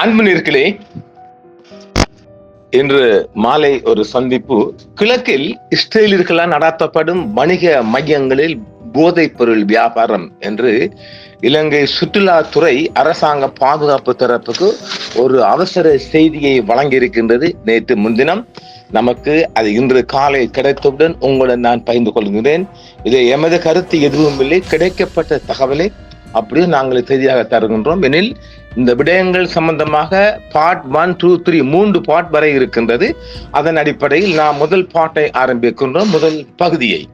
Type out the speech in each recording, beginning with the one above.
அன்பு நேர்களே இன்று மாலை ஒரு சந்திப்பு. கிழக்கில் இஸ்ரேலியர்களால் நடத்தப்படும் வணிக மையங்களில் போதைப் பொருள் வியாபாரம் என்று இலங்கை சுற்றுலாத்துறை அரசாங்க பாதுகாப்பு தரப்புக்கு ஒரு அவசர செய்தியை வழங்கியிருக்கின்றது நேற்று முன்தினம். நமக்கு அது இன்று காலை கிடைத்தவுடன் உங்களுடன் நான் பகிர்ந்து கொள்கிறேன் இது எமது கருத்து எதுவும் இல்லை கிடைக்கப்பட்ட தகவலை அப்படியே நாங்கள் செய்தியாக தருகின்றோம். எனில் இந்த விடயங்கள் சம்பந்தமாக பார்ட் ஒன் டூ த்ரீ மூன்று பார்ட் வரை இருக்கின்றது. அதன் அடிப்படையில் நாம் முதல் பாட்டை ஆரம்பிக்கின்றோம். முதல் பகுதியை.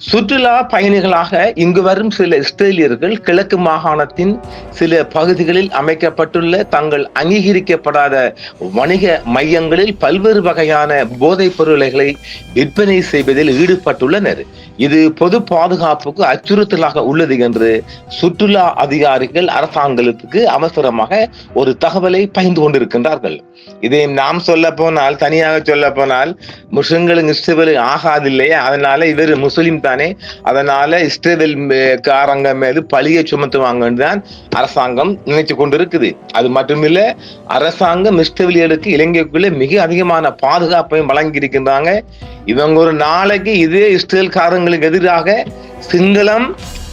சுற்றுலா பயணிகளாக இங்கு வரும் சில இஸ்ரேலியர்கள் கிழக்கு மாகாணத்தின் சில பகுதிகளில் அமைக்கப்பட்டுள்ள தங்கள் அங்கீகரிக்கப்படாத வணிக மையங்களில் பல்வேறு வகையான போதைப் பொருள்களை விற்பனை செய்வதில் ஈடுபட்டுள்ளனர். இது பொது பாதுகாப்புக்கு அச்சுறுத்தலாக உள்ளது என்று சுற்றுலா அதிகாரிகள் அரசாங்கத்துக்கு அவசரமாக ஒரு தகவலை பகிர்ந்து கொண்டிருக்கின்றார்கள். இதை நாம் சொல்ல போனால் தனியாக சொல்ல போனால் முஸ்லிம்களும் இஸ்ரேல் ஆகாதில்லையே அதனால இவர் முஸ்லிம் தானே? அதனால இஸ்ரேல் காரங்க மீது பழியை சுமத்துவாங்கன்னு தான் அரசாங்கம் நினைச்சு கொண்டிருக்குது. அது மட்டுமில்ல அரசாங்கம் இஸ்ரேலியர்களுக்கு இலங்கைக்குள்ள மிக அதிகமான பாதுகாப்பையும் வழங்கி இருக்கின்றாங்க இவங்க ஒரு நாளைக்கு இதே இஸ்ரேல்காரங்களுக்கு எதிராக சிங்களம்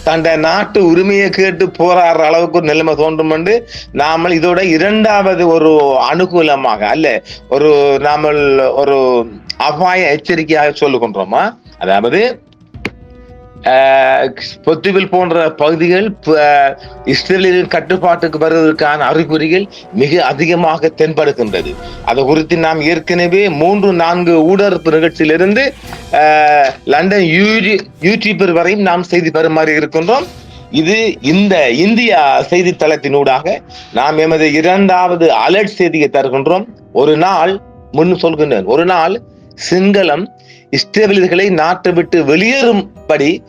தண்ட நாட்டு உரிமையை கேட்டு போராடுற அளவுக்கு ஒரு நிலைமை தோன்றும் என்று நாமல் இதோட இரண்டாவது ஒரு அனுகூலமாக அல்ல ஒரு நாமல் ஒரு அபாய எச்சரிக்கையாக சொல்லுகின்றோமா? அதாவது பொத்துவில் போன்ற பகுதிகள் இஸ்ரேலின் கட்டுப்பாட்டுக்கு வருவதற்கான அறிகுறிகள் மிக அதிகமாக தென்படுகின்றது. அதை குறித்து நாம் ஏற்கனவே மூன்று நான்கு ஊடகப்பு நிகழ்ச்சியிலிருந்து லண்டன் யூடியூபர் வரையும் நாம் செய்தி பெறுமாறி இருக்கின்றோம். இது இந்த இந்தியா செய்தித்தளத்தினூடாக நாம் எமது இரண்டாவது அலர்ட் செய்தியை தருகின்றோம். ஒரு நாள் முன் சொல்கின்றேன். ஒரு நாள் சிங்களம் இஸ்ரேலியர்களை நாட்டை விட்டு வெளியேறும்படி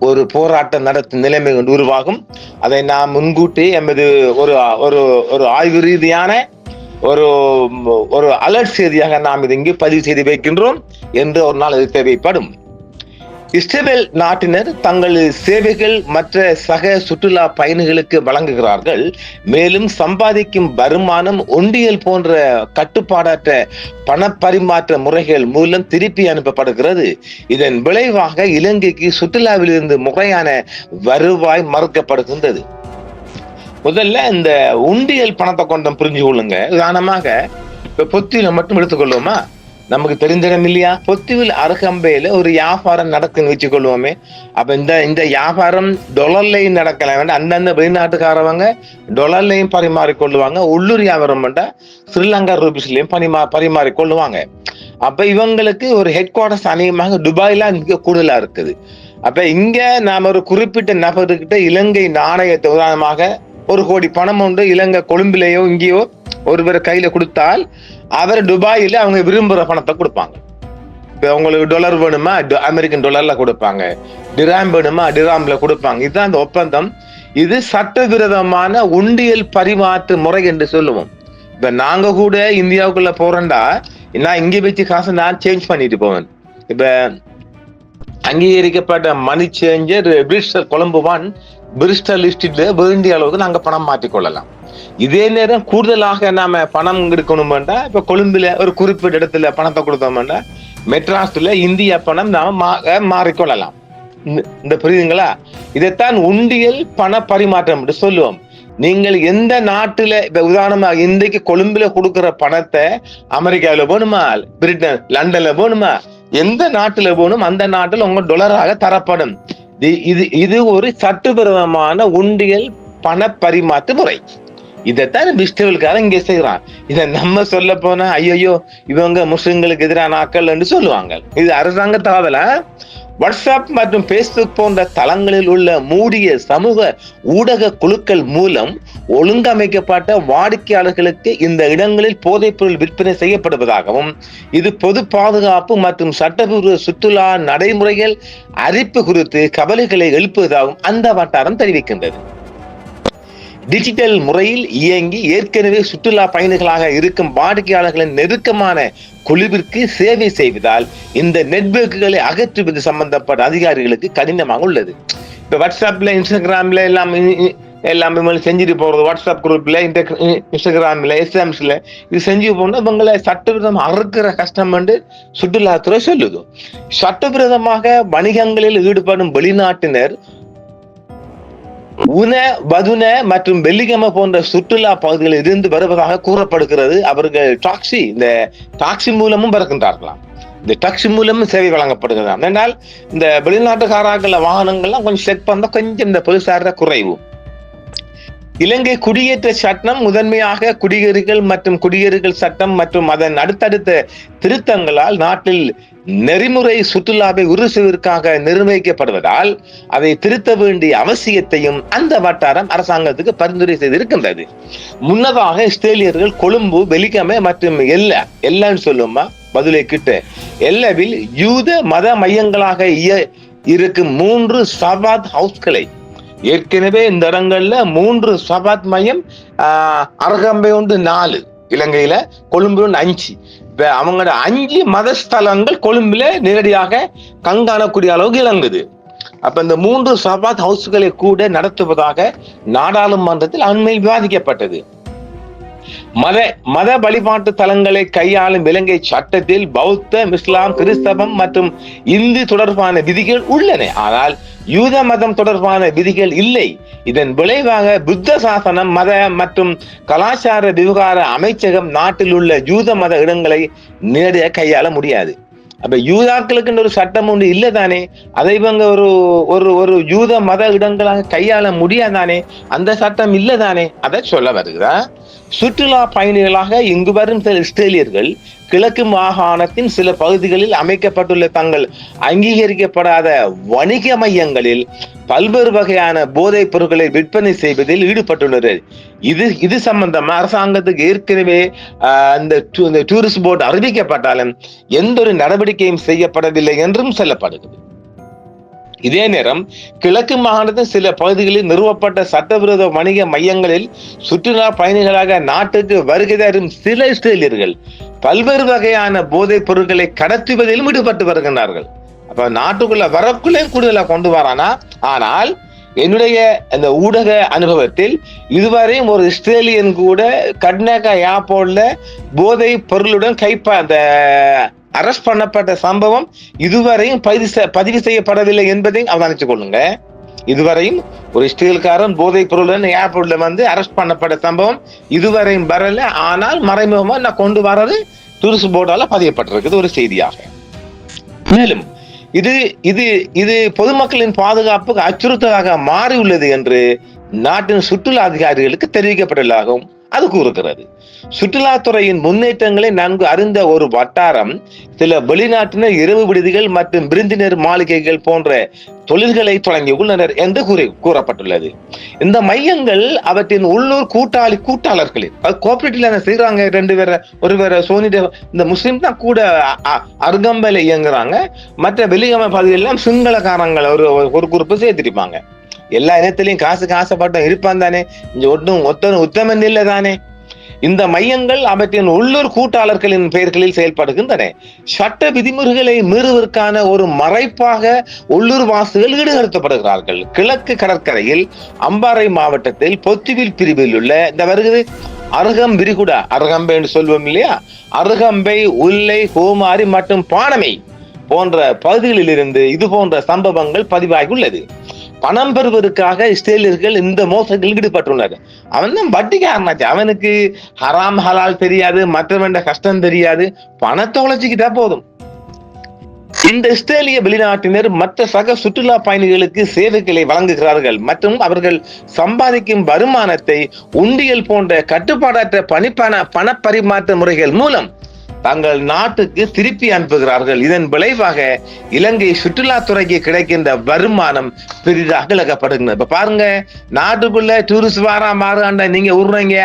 ஒரு போராட்டம் நடத்தும் நிலைமை கொண்டு உருவாகும். அதை நாம் முன்கூட்டி எமது ஒரு ஒரு ஒரு ஆய்வு ரீதியான ஒரு ஒரு அலர்ட் செய்தியாக நாம் இது இங்கு பதிவு செய்து வைக்கின்றோம் என்று ஒரு நாள் அது தேவைப்படும் இஸ்ரேல் நாட்டினர் தங்கள் சேவைகள் மற்ற சக சுற்றுலா பயணிகளுக்கு வழங்குகிறார்கள். மேலும் சம்பாதிக்கும் வருமானம் ஒன்றியல் போன்ற கட்டுப்பாடற்ற பணப்பரிமாற்ற முறைகள் மூலம் திருப்பி அனுப்பப்படுகிறது. இதன் விளைவாக இலங்கைக்கு சுற்றுலாவிலிருந்து முறையான வருவாய் மறுக்கப்படுகின்றது. முதல்ல இந்த உண்டியல் பணத்தை கொண்டம் புரிஞ்சு கொள்ளுங்க உதாரணமாக இப்ப பொத்தியில மட்டும் எடுத்துக்கொள்வோமா? நமக்கு தெரிஞ்சிடம் இல்லையா பொத்துவில் அருகம்பையில ஒரு வியாபாரம் நடக்குன்னு வச்சுக்கொள்வோமே. அப்ப இந்த இந்த வியாபாரம் டொலர்லையும் நடக்கல. வேண்டாம் அந்தந்த வெளிநாட்டுக்காரவங்க டொலர்லையும் பரிமாறிக்கொள்ளுவாங்க. உள்ளூர் வியாபாரம் பண்ணா ஸ்ரீலங்கா ரூபீஸ்லயும் பரிமா பரிமாறிக்கொள்ளுவாங்க. அப்ப இவங்களுக்கு ஒரு ஹெட் குவார்டர்ஸ் அநேகமாக துபாயில மிக கூடுதலா இருக்குது. அப்ப இங்க நாம ஒரு குறிப்பிட்ட நபர்கிட்ட இலங்கை நாணயத்தை உதாரணமாக ஒரு கோடி பணம் உண்டு. இலங்கை கொழும்பிலேயோ இங்கேயோ ஒருவர் கையில கொடுத்தால் அவர் துபாயில அவங்க விரும்புற பணத்தை கொடுப்பாங்க. இப்போ உங்களுக்கு டொலர் வேணுமா? அமெரிக்கன் டொலர்ல கொடுப்பாங்க. டிராம் வேணுமா? டிராம்ல கொடுப்பாங்க. இதுதான் அந்த ஒப்பந்தம். இது சட்டவிரோதமான உண்டியல் பரிமாற்று முறை என்று சொல்லுவோம். இப்ப நாங்க கூட இந்தியாவுக்குள்ள போறேன்டா நான் இங்க வச்சு காசு நான் சேஞ்ச் பண்ணிட்டு போவேன். இப்ப அங்கீகரிக்கப்பட்ட money changer Bristol Colombo one Bristol லிஸ்டில் வேண்டிய அளவுக்கு நாங்கள் பணம் மாற்றிக்கொள்ளலாம். இதே நேரம் கூடுதலாக நாம பணம் எடுக்கணுமெண்டால் இப்போ கொழும்புல ஒரு குறிப்பிட்ட இடத்துல பணத்தை கொடுத்தோம்னா மெட்ராஸ்ல இந்திய பணம் நாம மாறிக்கொள்ளலாம். இந்த புரியுதுங்களா? இதைத்தான் உண்டியல் பண பரிமாற்றம் என்று சொல்லுவோம். நீங்கள் எந்த நாட்டுல இப்ப உதாரணமாக இன்றைக்கு கொழும்புல கொடுக்கிற பணத்தை அமெரிக்காவில போகணுமா பிரிட்டன் லண்டன்ல போகணுமா எந்த நாட்டுல போகணும் அந்த நாட்டில் உங்க டொலராக தரப்படும். இது இது ஒரு சட்டவிரோதமான உண்டியல் பண பரிமாற்று முறை. இதைத்தான் பிஸ்டவலுக்காக இங்க செய்யறான் இதை நம்ம சொல்ல போனா ஐயோ இவங்க முஸ்லிம்களுக்கு எதிரான ஆக்கள் என்று சொல்லுவாங்க. இது அரசாங்க தகவல? வாட்ஸ்அப் மற்றும் பேஸ்புக் போன்ற தளங்களில் உள்ள மூடிய சமூக ஊடக குழுக்கள் மூலம் ஒழுங்கமைக்கப்பட்ட வாடிக்கையாளர்களுக்கு இந்த இடங்களில் போதைப்பொருள் விற்பனை செய்யப்படுவதாகவும் இது பொது பாதுகாப்பு மற்றும் சட்டபூர்வ சுற்றுலா நடைமுறைகள் அறிப்பு குறித்து கவலைகளை எழுப்புவதாகவும் அந்த வட்டாரம் தெரிவிக்கின்றது. டிஜிட்டல் முறையில் இயங்கி ஏற்கனவே சுற்றுலா பயணிகளாக இருக்கும் வாடிக்கையாளர்களின் நெருக்கமான குழுவிற்கு சேவை செய்வதால் இந்த நெட்வொர்க்குகளை அகற்றுவது சம்பந்தப்பட்ட அதிகாரிகளுக்கு கடினமாக உள்ளது. இப்போ வாட்ஸ்அப்ல இன்ஸ்டாகிராம்ல எல்லாம் எல்லாமே மேல செஞ்சுட்டு போகிறது வாட்ஸ்அப் குரூப்பில் குரூப்ல இன்ஸ்டாகிராம்ல எஸ்எம்ஸ்ல இது செஞ்சு போனால் இவங்களை சட்டவிரோதம் அறுக்கிற கஷ்டம் என்று சுற்றுலாத்துறை சொல்லுது. சட்டவிரோதமாக வணிகங்களில் ஈடுபடும் வெளிநாட்டினர் உன வதுன மற்றும் வெள்ளிகம போன்ற சுற்றுலா பகுதிகளில் இருந்து வருவதாக கூறப்படுகிறது. அவர்கள் டாக்ஸி இந்த டாக்ஸி மூலமும் பறக்கின்றார்களாம் இந்த டாக்ஸி மூலமும் சேவை வழங்கப்படுகிறது என்றால் இந்த வெளிநாட்டுக்காரர்கள வாகனங்கள்லாம் கொஞ்சம் செக் பண்ணா கொஞ்சம் இந்த போலீசார குறைவு. இலங்கை குடியேற்ற சட்டம் முதன்மையாக குடியேறிகள் மற்றும் குடியேறிகள் சட்டம் மற்றும் அதன் அடுத்தடுத்த திருத்தங்களால் நாட்டில் நெறிமுறை சுற்றுலாவை உறுதி செய்வதற்காக நிர்ணயிக்கப்படுவதால் அதை திருத்த வேண்டிய அவசியத்தையும் அந்த வட்டாரம் அரசாங்கத்துக்கு பரிந்துரை செய்திருக்கின்றது. முன்னதாக இஸ்ரேலியர்கள் கொழும்பு வெலிகமை மற்றும் எல்ல எல்லன்னு சொல்லுமா பதிலை கிட்ட. எல்லவில் யூத மத மையங்களாக இய- இருக்கும் மூன்று சபாத் ஹவுஸ்களை. ஏற்கனவே இந்த இடங்கள்ல மூன்று சபாத் மையம் ஆஹ், அரகம்பை ஒன்று நாலு இலங்கையில கொழும்பு ஒன்று அஞ்சு. அவங்களோட அஞ்சு மதஸ்தலங்கள் கொழும்புல நேரடியாக கண்காணக்கூடிய அளவுக்கு இறங்குது அப்ப இந்த மூன்று சபாத் ஹவுஸ்களை கூட நடத்துவதாக நாடாளுமன்றத்தில் அண்மையில் விவாதிக்கப்பட்டது. மத மத வழிபாட்டு தலங்களை கையாளும் இலங்கை சட்டத்தில் பௌத்த இஸ்லாம் கிறிஸ்தவம் மற்றும் இந்து தொடர்பான விதிகள் உள்ளன. ஆனால் யூத மதம் தொடர்பான விதிகள் இல்லை. இதன் விளைவாக புத்த சாசனம் மத மற்றும் கலாச்சார விவகார அமைச்சகம் நாட்டில் உள்ள யூத மத இடங்களை நேரடியாக கையாள முடியாது. அப்ப யூதாக்களுக்குன்னு ஒரு சட்டம் ஒன்று இல்லை தானே அதை இவங்க ஒரு ஒரு ஒரு யூத மத இடங்களாக கையாள முடியாதானே? அந்த சட்டம் இல்லை தானே அதை சொல்ல வருகிறா சுற்றுலா பயணிகளாக இங்கு வரும் சில இஸ்ரேலியர்கள் கிழக்கு மாகாணத்தின் சில பகுதிகளில் அமைக்கப்பட்டுள்ள தங்கள் அங்கீகரிக்கப்படாத வணிக மையங்களில் பல்வேறு வகையான போதைப் பொருட்களை விற்பனை செய்வதில் ஈடுபட்டுள்ளனர். இது இது சம்பந்தமா அரசாங்கத்துக்கு ஏற்கனவே அந்த இந்த டூரிஸ்ட் போர்டு அறிவிக்கப்பட்டாலும் எந்த ஒரு நடவடிக்கையும் செய்யப்படவில்லை என்றும் சொல்லப்படுகிறது. இதே நேரம் கிழக்கு மாகாணத்தின் சில பகுதிகளில் நிறுவப்பட்ட சட்டவிரோத வணிக மையங்களில் சுற்றுலா பயணிகளாக நாட்டுக்கு வருகை தரும் சில இஸ்ரேலியர்கள் பல்வேறு வகையான போதைப் பொருட்களை கடத்துவதிலும் ஈடுபட்டு வருகின்றார்கள். அப்ப நாட்டுக்குள்ள வரக்குள்ளே கூடுதலா கொண்டு வரானா? ஆனால் என்னுடைய அந்த ஊடக அனுபவத்தில் இதுவரையும் ஒரு இஸ்ரேலியன் கூட கட்னாக்கா ஏர்போர்ட்ல போதை பொருளுடன் கைப்ப அந்த அரெஸ்ட் பண்ணப்பட்ட சம்பவம் இதுவரையும் பதிவு பதிவு செய்யப்படவில்லை என்பதையும் அவதானித்துக் கொள்ளுங்க. இதுவரையும் ஒரு ஸ்டீல்காரன் போதைப் பொருள் ஏர்போர்ட்ல வந்து அரெஸ்ட் பண்ணப்பட்ட சம்பவம் இதுவரையும் வரல. ஆனால் மறைமுகமா நான் கொண்டு வர்றது? டூரிஸ்ட் போர்டால பதியப்பட்டிருக்குது ஒரு செய்தியாக. மேலும் இது இது இது பொதுமக்களின் பாதுகாப்புக்கு அச்சுறுத்தலாக மாறியுள்ளது என்று நாட்டின் சுற்றுலா அதிகாரிகளுக்கு தெரிவிக்கப்பட்டுள்ளதாகவும் அது கூறுகிறது. சுற்றுலாத்துறையின் முன்னேற்றங்களை நன்கு அறிந்த ஒரு வட்டாரம் சில வெளிநாட்டினர் இரவு விடுதிகள் மற்றும் விருந்தினர் மாளிகைகள் போன்ற தொழில்களை தொடங்கியுள்ளனர் என்று கூறி கூறப்பட்டுள்ளது. இந்த மையங்கள் அவற்றின் உள்ளூர் கூட்டாளி கூட்டாளர்களின் கோஆபரேட்டிவ்ல என்ன செய்யறாங்க ரெண்டு பேரை ஒரு பேரை சோனி இந்த முஸ்லீம் தான் கூட அ- அருகம்பையில இயங்குறாங்க. மற்ற வெளியமை பகுதியெல்லாம் சிங்களக்காரங்களை ஒரு ஒரு குறிப்பு சேர்த்திருப்பாங்க. எல்லா இனத்திலையும் காசுக்கு ஆசைப்பட்டும் இருப்பான் தானே? இங்க ஒன்றும் ஒத்தனும் உத்தமன் இல்லை தானே? இந்த மையங்கள் அவற்றின் உள்ளூர் கூட்டாளர்களின் பெயர்களில் செயல்படுகின்றன. சட்ட விதிமுறைகளை மீறுவதற்கான ஒரு மறைப்பாக உள்ளூர் வாசிகள் ஈடுபடுத்தப்படுகிறார்கள் கிழக்கு கடற்கரையில் அம்பாறை மாவட்டத்தில் பொத்துவில் பிரிவில் உள்ள இந்த வருகிறது அருகம் விரிகுடா அருகம்பை என்று சொல்வோம் இல்லையா? அருகம்பை உல்லை கோமாரி மற்றும் பானமை போன்ற பகுதிகளில் இருந்து இது போன்ற சம்பவங்கள் பதிவாகி உள்ளது. பணம் பெறுவதற்காக இஸ்ரேலியர்கள் இந்த மோசடியில் ஈடுபட்டுள்ளார் அவன் தான் வட்டிக்காரனாச்சு. அவனுக்கு ஹராம் ஹலால் தெரியாது மற்றவன் கஷ்டம் தெரியாது. பணத்தை உழைச்சிக்கிட்டா போதும். இந்த இஸ்ரேலிய வெளிநாட்டினர் மற்ற சக சுற்றுலா பயணிகளுக்கு சேவைகளை வழங்குகிறார்கள். மற்றும் அவர்கள் சம்பாதிக்கும் வருமானத்தை உண்டியல் போன்ற கட்டுப்பாடற்ற பணிப்பண பண பரிமாற்ற முறைகள் மூலம் தங்கள் நாட்டுக்கு திருப்பி அனுப்புகிறார்கள். இதன் விளைவாக இலங்கை சுற்றுலாத்துறைக்கு கிடைக்கின்ற வருமானம் பெரிதாக இழக்கப்படுகிறது. இப்ப பாருங்க நாட்டுக்குள்ள டூரிஸ்ட் வாரா மாறாண்ட நீங்க உருறீங்க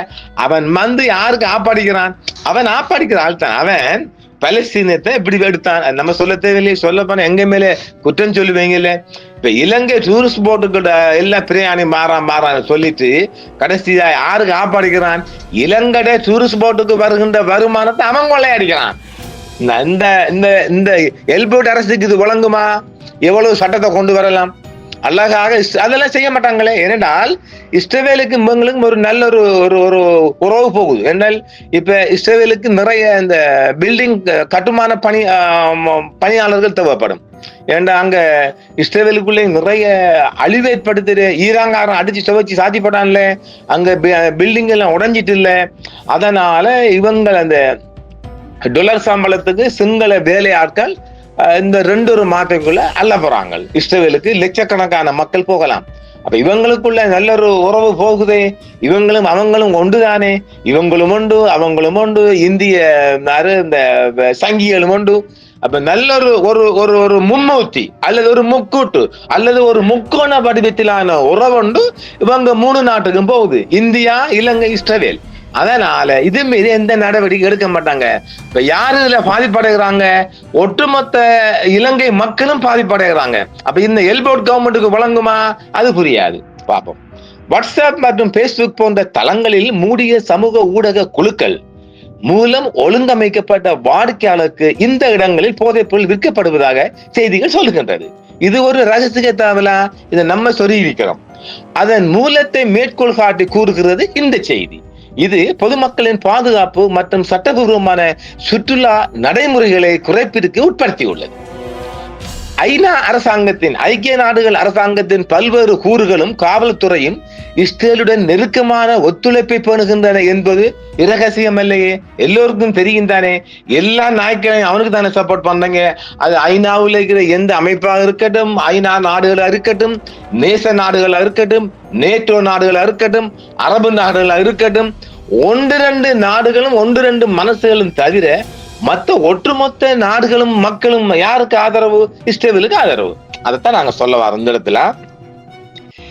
அவன் வந்து யாருக்கு ஆப்பாடிக்கிறான்? அவன் ஆப்பாடிக்கிற ஆள் தான். அவன் பலஸ்தீனத்தை இப்படி எடுத்தான் நம்ம சொல்ல தேவையில்லையே சொல்ல போனா எங்க மேல குற்றம் சொல்லுவீங்கல்ல இப்ப இலங்கை டூரிஸ்ட் போர்ட்டுக்கிட்ட எல்லாம் பிரயாணி மாறா மாறான்னு சொல்லிட்டு கடைசியா யாருக்கு ஆப்பாடிக்கிறான் இலங்கை டூரிஸ்ட் போர்ட்டுக்கு வருகின்ற வருமானத்தை அவன் கொள்ளையடிக்கிறான். இந்த- இந்த இந்த இந்த அரசுக்கு இது வழங்குமா? எவ்வளவு சட்டத்தை கொண்டு வரலாம்? அழகாக அதெல்லாம் செய்ய மாட்டாங்களே. ஏனென்றால் இஸ்ரேவேலுக்கு இவங்களுக்கும் ஒரு நல்ல ஒரு ஒரு ஒரு உறவு போகுது. என்னால் இப்ப இஸ்ரேவேலுக்கு நிறைய இந்த பில்டிங் கட்டுமான பணி பணியாளர்கள் தேவைப்படும். ஏண்டா அங்க இஸ்ரேலுக்குள்ளே நிறைய அழிவேற்படுத்துற ஈராங்காரன் அடிச்சு துவைச்சு சாத்தி போட்டான்ல. அங்க பில்டிங் எல்லாம் உடைஞ்சிட்டு இல்ல. அதனால இவங்க அந்த டொலர் சம்பளத்துக்கு சிங்கள வேலையாட்கள் இந்த ரெண்டு ஒரு மாதத்துக்குள்ள அள்ள போறாங்க. இஸ்ரேலுக்கு லட்சக்கணக்கான மக்கள் போகலாம். அப்ப இவங்களுக்குள்ள நல்ல ஒரு உறவு போகுதே. இவங்களும் அவங்களும் ஒன்றுதானே. இவங்களும் உண்டு அவங்களும் உண்டு. இந்திய இந்த சங்கிகளும் உண்டு. அப்ப நல்ல ஒரு ஒரு ஒரு ஒரு மும்மூர்த்தி அல்லது ஒரு முக்கூட்டு அல்லது ஒரு முக்கோண வடிவத்திலான உறவுண்டு இவங்க மூணு நாட்டுக்கும் போகுது. இந்தியா இலங்கை இஸ்ரேல் அதனால இது மீது எந்த நடவடிக்கை எடுக்க மாட்டாங்க. இப்ப யாரு இதுல பாதிப்படைகிறாங்க? ஒட்டுமொத்த இலங்கை மக்களும் பாதிப்படைகிறாங்க. அப்ப இந்த எல்போர்ட் கவர்மெண்ட்டுக்கு வழங்குமா? அது புரியாது. பார்ப்போம் வாட்ஸ்அப் மற்றும் பேஸ்புக் போன்ற தளங்களில் மூடிய சமூக ஊடக குழுக்கள் மூலம் ஒழுங்கமைக்கப்பட்ட வாடிக்கையாளருக்கு இந்த இடங்களில் போதைப் பொருள் விற்கப்படுவதாக செய்திகள் சொல்லுகின்றது. இது ஒரு ரகசிய தகவலா இதை நம்ம சொல்லியிருக்கிறோம் அதன் மூலத்தை மேற்கோள் காட்டி கூறுகிறது இந்த செய்தி. இது பொதுமக்களின் பாதுகாப்பு மற்றும் சட்டபூர்வமான சுற்றுலா நடைமுறைகளை குறைப்பிற்கு உட்படுத்தியுள்ளது. ஐநா அரசாங்கத்தின் ஐக்கிய நாடுகள் அரசாங்கத்தின் பல்வேறு கூறுகளும் காவல்துறையும் இஸ்ரேலுடன் நெருக்கமான ஒத்துழைப்பை பேணுகின்றன என்பது இரகசியம் இல்லையே எல்லோருக்கும் தெரியும் தானே எல்லா நாய்க்களையும் அவனுக்கு தானே சப்போர்ட் பண்றாங்க. அது ஐநாவில் இருக்கிற எந்த அமைப்பாக இருக்கட்டும் ஐநா நாடுகளாக இருக்கட்டும் நேச நாடுகளாக இருக்கட்டும் நேட்டோ நாடுகளாக இருக்கட்டும் அரபு நாடுகளாக இருக்கட்டும் ஒன்று ரெண்டு நாடுகளும் ஒன்று ரெண்டு மனசுகளும் தவிர மற்ற ஒட்டுமொத்த நாடுகளும் மக்களும் யாருக்கு ஆதரவு? இஸ்ரேலுக்கு ஆதரவு. அதைத்தான் நாங்க சொல்ல வரோம் இந்த இடத்துல.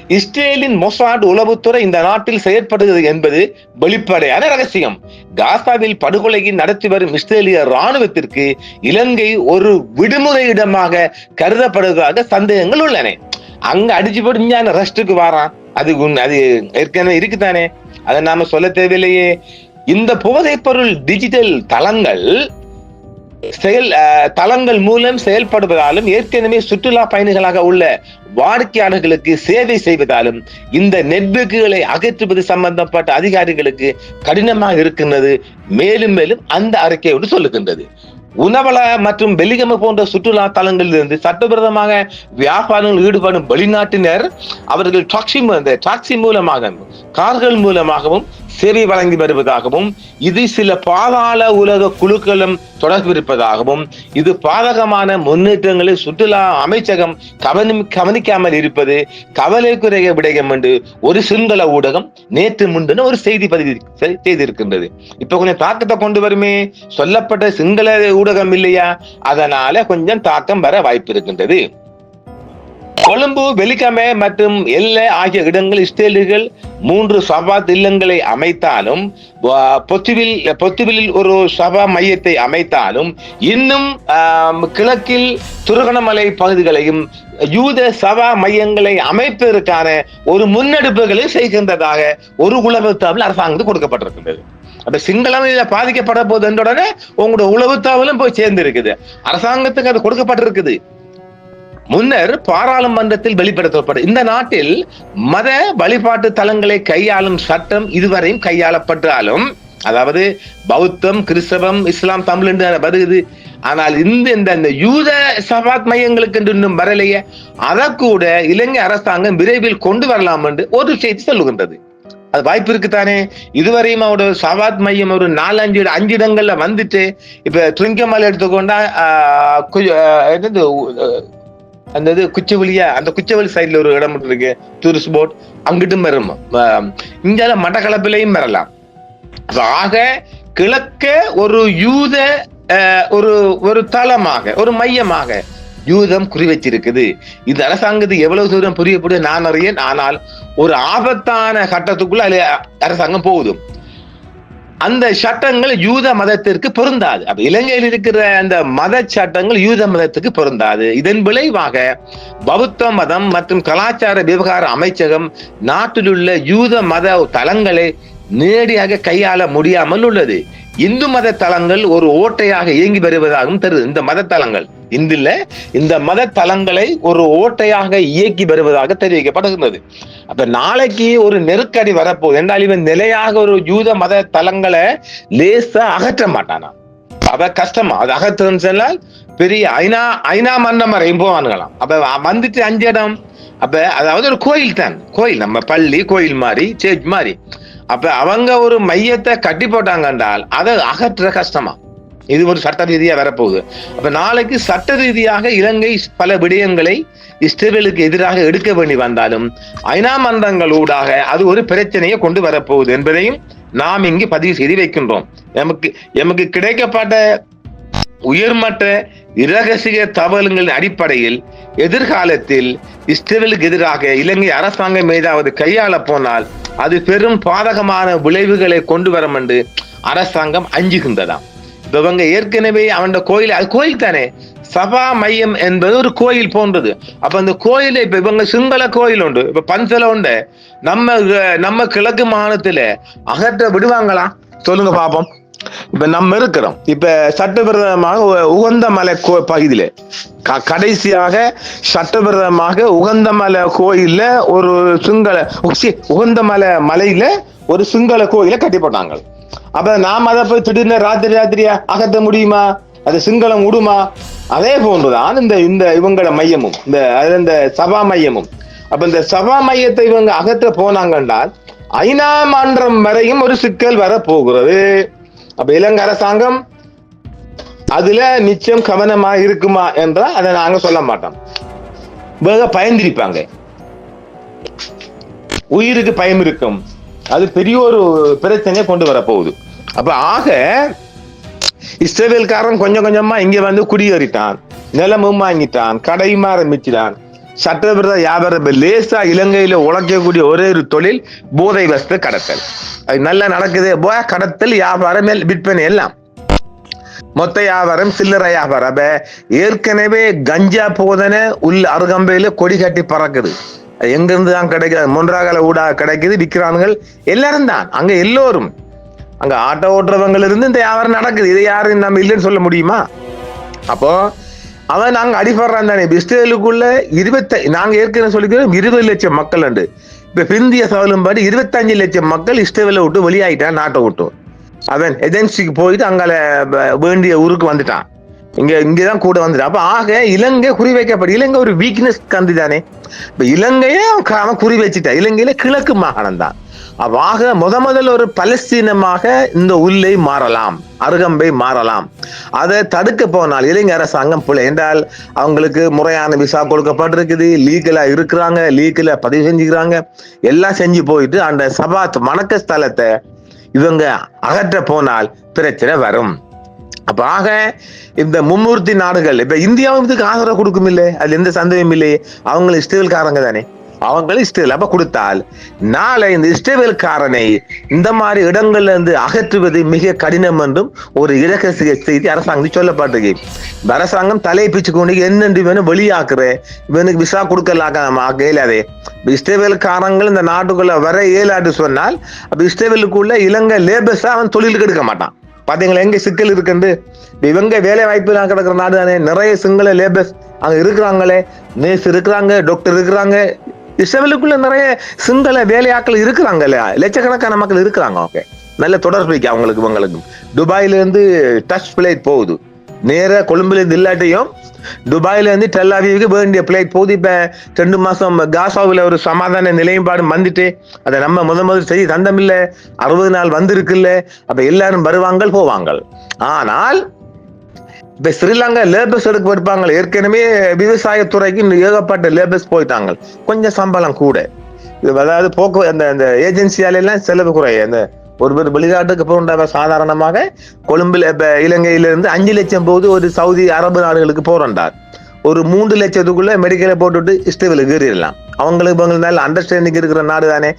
இஸ்ரேலின் மொசாட் உளவுத்துறை இந்த நாட்டில் செயற்படுகிறது என்பது வெளிப்படையான ரகசியம். காசாவில் படுகொலையை நடத்தி வரும் இஸ்ரேலிய ராணுவத்திற்கு இலங்கை ஒரு விடுமுறை இடமாக கருதப்படுவதாக சந்தேகங்கள் உள்ளன. அங்க அடிச்சு போட்டு இங்க ரெஸ்டுக்கு வாரான். அது உண்- அது ஏற்கனவே இருக்குதானே? அதை நாம சொல்ல தேவையில்லையே. இந்த போதைப் பொருள் டிஜிட்டல் தளங்கள் செயல் தளங்கள் மூலம் செயல்படுவதாலும் ஏற்கனவே சுற்றுலா பயணிகளாக உள்ள வாடிக்கையாளர்களுக்கு சேவை செய்வதாலும் இந்த நெட்வொர்க்குகளை அகற்றுவது சம்பந்தப்பட்ட அதிகாரிகளுக்கு கடினமாக இருக்கின்றது. மேலும் மேலும் அந்த அறிக்கையோடு சொல்லுகின்றது. உணவள மற்றும் வெலிகம போன்ற சுற்றுலா தலங்களிலிருந்து சட்டவிரோதமாக வியாபாரங்கள் ஈடுபடும் வெளிநாட்டினர் அவர்கள் டாக்ஸி டாக்ஸி மூலமாகவும் கார்கள் மூலமாகவும் சேவை வழங்கி வருவதாகவும் இது சில பாதாள உலக குழுக்களும் தொடர்பு இருப்பதாகவும் இது பாதகமான முன்னேற்றங்களை சுற்றுலா அமைச்சகம் கவனி கவனிக்காமல் இருப்பது கவலைக்குரிய விடயம் என்று ஒரு சிங்கள ஊடகம் நேற்று முன்தின ஒரு செய்தி பதிவு செய்திருக்கின்றது. இப்ப கொஞ்சம் தாக்கத்தை கொண்டு வருமே சொல்லப்பட்ட சிங்கள ஊடகம் இல்லையா? அதனால கொஞ்சம் தாக்கம் வர வாய்ப்பு இருக்கின்றது. கொழும்பு வெலிகமே மற்றும் எல்லை ஆகிய இடங்கள் இஸ்ரேலிகள் மூன்று சபாத் இல்லங்களை அமைத்தாலும் பொத்துவில் பொத்துவிலில் ஒரு சபா மையத்தை அமைத்தாலும் இன்னும் கிழக்கில் துருகணமலை பகுதிகளையும் யூத சபா மையங்களை அமைப்பதற்கான ஒரு முன்னெடுப்புகளை செய்கின்றதாக ஒரு உளவுத்தாவில் அரசாங்கத்துக்கு கொடுக்கப்பட்டிருக்கின்றது. அப்ப சிங்களம் இதுல பாதிக்கப்பட போது என்றுடனே உங்களோட உளவுத்தாவலும் போய் சேர்ந்து இருக்குது அரசாங்கத்துக்கு அது கொடுக்கப்பட்டிருக்குது. முன்னர் பாராளுமன்றத்தில் வெளிப்படுத்தப்படும் இந்த நாட்டில் மத வழிபாட்டு தலங்களை கையாளும் சட்டம் இதுவரையும் கையாளப்பட்டாலும் அதாவது பௌத்தம் கிறிஸ்தவம் இஸ்லாம் தமிழ் என்று வருது. ஆனால் இந்த இந்த யூத சபாத் மையங்களுக்கு என்று இன்னும் வரலையே. அதை கூட இலங்கை அரசாங்கம் விரைவில் கொண்டு வரலாம் என்று ஒரு செய்தி சொல்லுகின்றது. அது வாய்ப்பு இருக்குதானே? இதுவரையும் ஒரு சவாத் மையம் ஒரு நாலஞ்சு அஞ்சு இடங்கள்ல வந்துட்டு இப்ப துங்கமலை எடுத்துக்கொண்டா என்னது அந்த இது குச்சவெளியா அந்த குச்சவெளி சைட்ல ஒரு இடம் இருக்கு டூரிஸ்ட் போட் அங்கிட்டும் வரும் ஆஹ், மட்டக்களப்பிலையும் வரலாம் ஆக கிழக்க ஒரு யூத ஒரு ஒரு தளமாக ஒரு மையமாக யூதம் குறி வச்சிருக்குது இது அரசாங்கத்துக்கு எவ்வளவு தூரம் புரியக்கூடிய நான் அறியேன். ஆனால் ஒரு ஆபத்தான கட்டத்துக்குள்ள அரசாங்கம் போகுது. அந்த சட்டங்கள் யூத மதத்திற்கு பொருந்தாது. அப்ப இலங்கையில் இருக்கிற அந்த மத சட்டங்கள் யூத மதத்துக்கு பொருந்தாது. இதன் விளைவாக பௌத்த மதம் மற்றும் கலாச்சார விவகார அமைச்சகம் நாட்டிலுள்ள யூத மத தலங்களை நேரடியாக கையாள முடியாமல் உள்ளது. இந்து மத தலங்கள் ஒரு ஓட்டையாக இயங்கி வருவதாகவும் தருது. இந்த மத தலங்கள். இந்தில இந்த மத தலங்களை ஒரு ஓட்டையாக இயக்கி வருவதாக தெரிவிக்கப்படுகின்றது. அப்ப நாளைக்கு ஒரு நெருக்கடி வரப்போகுது. என்றால் இவன் நிலையாக ஒரு யூத மத தலங்களை லேசா அகற்ற மாட்டானா? அப்ப கஷ்டமா? அது அகற்றுன்னு சொன்னால் பெரிய ஐநா ஐநா மன்னம் வரையும் போவானுங்களாம் அப்ப வந்துட்டு அஞ்சு இடம். அப்ப அதாவது ஒரு கோயில் தான். கோயில் நம்ம பள்ளி கோயில் மாதிரி சேர்ச் மாதிரி அப்ப அவங்க ஒரு மையத்தை கட்டி போட்டாங்க என்றால் அதை அகற்ற கஷ்டமா? இது ஒரு சட்ட ரீதியா வரப்போகுது. அப்ப நாளைக்கு சட்ட ரீதியாக இலங்கை பல விடயங்களை இஸ்ரேலுக்கு எதிராக எடுக்க வேண்டி வந்தாலும் ஐநா மன்றங்களூடாக அது ஒரு பிரச்சனையை கொண்டு வரப்போகுது என்பதையும் நாம் இங்கு பதிவு செய்து வைக்கின்றோம். எமக்கு எமக்கு கிடைக்கப்பட்ட உயர்மட்ட இரகசிய தகவல்களின் அடிப்படையில் எதிர்காலத்தில் இஸ்ரேலுக்கு எதிராக இலங்கை அரசாங்கம் ஏதாவது கையாள போனால் அது பெரும் பாதகமான விளைவுகளை கொண்டு வரும் என்று அரசாங்கம் அஞ்சுகின்றதாம். இவங்க ஏற்கனவே அவன் கோயில் அது கோயில் தானே? சபா மையம் என்பது ஒரு கோயில் போன்றது. அப்ப அந்த கோயில இப்ப இவங்க சிங்கள கோயில் உண்டு இப்ப பஞ்சல உண்டு நம்ம நம்ம கிழக்கு மாநிலத்துல அகற்ற விடுவாங்களா? சொல்லுங்க பாப்போம். இப்ப நம்ம இருக்கிறோம். இப்ப சட்டவிரோதமாக உகந்த மலை கோ பகுதியில. க- கடைசியாக சட்டவிரோதமாக உகந்த மலை கோயில்ல ஒரு சிங்கள உகந்த மலை மலையில ஒரு சிங்கள கோயில கட்டி போட்டாங்க அப்ப நாம் அதை போய் திடீர்னு ராத்திரி ராத்திரியா அகத்த முடியுமா? அது சிங்களம் விடுமா அதே போன்றுதான் இந்த இந்த இவங்கள மையமும் இந்த அது இந்த சபா மையமும். அப்ப இந்த சபா மையத்தை இவங்க அகற்ற போனாங்க என்றால் ஐநா மன்றம் வரையும் ஒரு சிக்கல் வர போகிறது அப்ப இலங்கை அரசாங்கம் அதுல நிச்சயம் கவனமா இருக்குமா என்றால் அதை நாங்க சொல்ல மாட்டோம். வேக பயந்திருப்பாங்க உயிருக்கு பயம் இருக்கும். அது பெரிய ஒரு பிரச்சனையை கொண்டு வர போகுது. அப்ப ஆக இஸ்ரேல்காரன் கொஞ்சம் கொஞ்சமா இங்க வந்து குடியேறிட்டான். நிலமும் வாங்கிட்டான். கடையும் ஆரம்பிச்சிட்டான். சட்டவிரோத வியாபாரம் லேசா இலங்கையில உழைக்கக்கூடிய ஒரே ஒரு தொழில் போதை வஸ்து கடத்தல். அது நல்லா நடக்குது. போ கடத்தல் வியாபாரம் விற்பனை எல்லாம். மொத்த வியாபாரம் சில்லறை வியாபாரம். அப்ப ஏற்கனவே கஞ்சா போதனை உள்ள அருகம்பையில கொடி கட்டி பறக்குது. அது எங்கிருந்து தான் கிடைக்குது? மொன்றாகல ஊடாக கிடைக்குது. விற்கிறானுங்கள் எல்லாரும் தான். அங்க எல்லோரும். அங்க ஆட்டோ ஓட்டுறவங்க இருந்து இந்த வியாபாரம் நடக்குது. இதை யாரும் நம்ம இல்லைன்னு சொல்ல முடியுமா? அப்போ அவன் நாங்க அடிபடுறான் தானே. இஸ்ரேலுக்குள்ள இருபத்தி நாங்க ஏற்கனவே சொல்லிக்கிறோம் இருபது லட்சம் மக்கள் உண்டு. இப்ப பிந்திய சவலும்படி இருபத்தஞ்சு லட்சம் மக்கள் இஸ்ரேலை விட்டு வெளியாயிட்டான் நாட்டை விட்டு. அவன் ஏஜென்சிக்கு போயிட்டு அங்கால வேண்டிய ஊருக்கு வந்துட்டான். இங்க இங்கதான் கூட வந்துட்டான். அப்ப ஆக இலங்கை குறி வைக்கப்படும் இலங்கை ஒரு வீக்னஸ் கந்து தானே. இப்ப இலங்கையே அவன் அவன் குறி வச்சுட்டான். இலங்கையில கிழக்கு மாகாணம் தான். ஆக முத முதல் ஒரு பலஸ்தீனமாக இந்த உள்ளை மாறலாம் அருகம்பை மாறலாம். அதை தடுக்க போனால் இலங்கை அரசாங்கம் பிள்ளை என்றால் அவங்களுக்கு முறையான விசா கொடுக்கப்பட்டிருக்குது லீகலா இருக்கிறாங்க லீகலா பதிவு செஞ்சுக்கிறாங்க. எல்லாம் செஞ்சு போயிட்டு அந்த சபாத் வணக்க ஸ்தலத்தை இவங்க அகற்ற போனால் பிரச்சனை வரும். அப்ப ஆக இந்த மும்மூர்த்தி நாடுகள் இப்ப இந்தியாவும் இதுக்கு ஆதரவு கொடுக்கும் இல்லை அதுல எந்த சந்தேகம் இல்லையே. அவங்களும் இஸ்ரேல்காரங்க தானே. அவங்களும் இஸ்ரேல் அப்ப கொடுத்தால் நாளை இந்த இஷ்டவேல்காரனை இந்த மாதிரி இடங்கள்ல இருந்து அகற்றுவது மிக கடினம் என்றும் ஒரு இரகசிய செய்தி அரசாங்கம் சொல்லப்பட்டிருக்கு இந்த அரசாங்கம் தலையை பிச்சு கொண்டு என்னென்று இவனு வெளியாக்குற இவனுக்கு விசா கொடுக்கலாக்க இயலாதே. இப்ப இஸ்ரேவேல்காரங்கள் இந்த நாட்டுக்குள்ள வர இயலாட்டு சொன்னால் அப்ப இஸ்ரேவேலுக்குள்ள இலங்கை லேபஸா அவன் தொழிலுக்கு எடுக்க மாட்டான். பாத்தீங்களா எங்க சிக்கல் இருக்குண்டு? இவங்க வேலை வாய்ப்பு கிடக்குற நாடு தானே. நிறைய சிங்கள லேபர்ஸ் அங்க இருக்கிறாங்களே. நேஸ் இருக்கிறாங்க டாக்டர் இருக்கிறாங்க. இஸ்ரேலுக்குள்ள நிறைய சிங்கள வேலையாட்கள் இருக்கிறாங்கல்ல லட்சக்கணக்கான மக்கள் இருக்கிறாங்க ஓகே நல்ல தொடர்பு இருக்கு அவங்களுக்கு இவங்களுக்கு துபாயில இருந்து டச் பிளேட் போகுது. நேர கொழும்புல இருந்து இல்லாட்டியும் துபாயில இருந்து டெல்லாவிக்கு வேண்டிய பிளேட் போகுது. இப்ப ரெண்டு மாசம் காசாவில் ஒரு சமாதான நிலைப்பாடு வந்துட்டு அதை நம்ம முத முதல் செய்தி தந்தமில்ல. அறுபது நாள் வந்திருக்குல்ல. அப்ப எல்லாரும் வருவாங்க போவாங்க ஆனால் இப்ப ஸ்ரீலங்கா லேபர்ஸ் எடுக்க இருப்பாங்க ஏற்கனவே விவசாயத்துறைக்கு ஏகப்பட்ட லேபர்ஸ் போயிட்டாங்க. கொஞ்சம் சம்பளம் கூட. இது அதாவது போக்கு அந்த அந்த ஏஜென்சியால எல்லாம் செலவு குறைய. அந்த ஒருவர் வெளிநாட்டுக்கு போகின்ற சாதாரணமாக கொழும்புல இப்ப இலங்கையிலிருந்து அஞ்சு லட்சம் போது ஒரு சவுதி அரபு நாடுகளுக்கு போறண்டார் ஒரு மூன்று லட்சத்துக்குள்ள மெடிக்கலை போட்டுட்டு இஸ்ரேலுக்கு ஏறிடலாம். அவங்களுக்கு இவங்களுக்கு நல்ல அண்டர்ஸ்டாண்டிங் இருக்கிற நாடு தானே.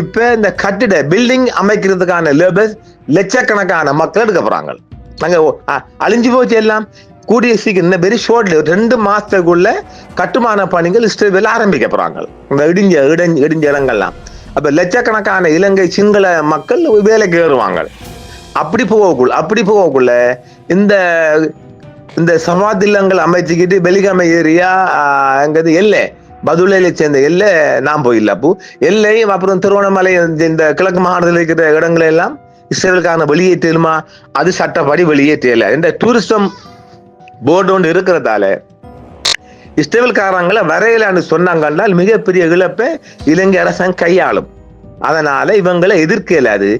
இப்ப இந்த கட்டிட பில்டிங் அமைக்கிறதுக்கான லேபர்ஸ் லட்சக்கணக்கான மக்கள் எடுக்க போகிறாங்க அங்க அ- அழிஞ்சு போச்சு எல்லாம். கூடிய சீக்கிரம் இந்த வெரி ஷோர்ட்ல ரெண்டு மாசத்துக்குள்ள கட்டுமான பணிகள் இஸ்ரேல் ஆரம்பிக்க போறாங்க. இந்த இடிஞ்ச இடிஞ்ச இடிஞ்ச இடங்கள்லாம். அப்ப லட்சக்கணக்கான இலங்கை சிங்கள மக்கள் வேலைக்கு ஏறுவாங்க அப்படி போகக்குள்ள அப்படி போகக்குள்ள இந்த இந்த சமாதில்லங்கள் அமைச்சுக்கிட்டு பெலிகாம ஏரியா அங்கிறது எல்லை பதுலையில சேர்ந்த எல்லை நான் போயிடல அப்போ. எல்லையும் அப்புறம் திருவண்ணாமலை இந்த கிழக்கு மாகாணத்தில் இருக்கிற இடங்கள் எல்லாம் இஸ்ரேலுக்கான வெளியேற்றலுமா அது சட்டப்படி வெளியே வெளியேற்றல இந்த டூரிசம் போர்டு ஒன்று இருக்கிறதால இஸ்ரேல்காரங்களை வரையலான்னு சொன்னாங்கன்றால் மிகப்பெரிய இழப்பை இலங்கை அரசாங்கம் கையாளும். அதனால இவங்களை எதிர்க்க இயலாது.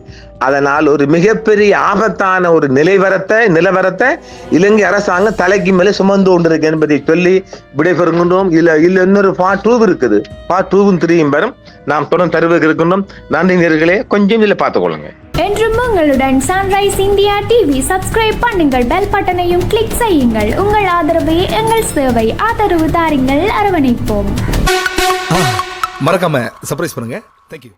அதனால் ஒரு மிகப்பெரிய ஆபத்தான ஒரு நிலைவரத்தை நிலவரத்தை இலங்கை அரசாங்கம் தலைக்கு மேலே சுமந்து கொண்டிருக்கு என்பதை சொல்லி விடைபெறுகின்றோம். இல்ல இல்ல இன்னொரு பார்ட் டூ இருக்குது. பார்ட் டூவும் த்ரீயும் வரும் நாம் தொடர்ந்து தருவதற்கு இருக்கின்றோம். நன்றி நேர்களே. கொஞ்சம் இதில் பார்த்துக்கொள்ளுங்க. என்றும் உங்களுடன் சன்ரைஸ் இந்தியா டிவி சப்ஸ்கிரைப் பண்ணுங்கள். பெல் பட்டனையும் கிளிக் செய்யுங்கள். உங்கள் ஆதரவே எங்கள் சேவை ஆதரவு தாருங்கள். அரவணைப்போம். மறக்காம சர்ப்ரைஸ் பண்ணுங்க. தேங்க்யூ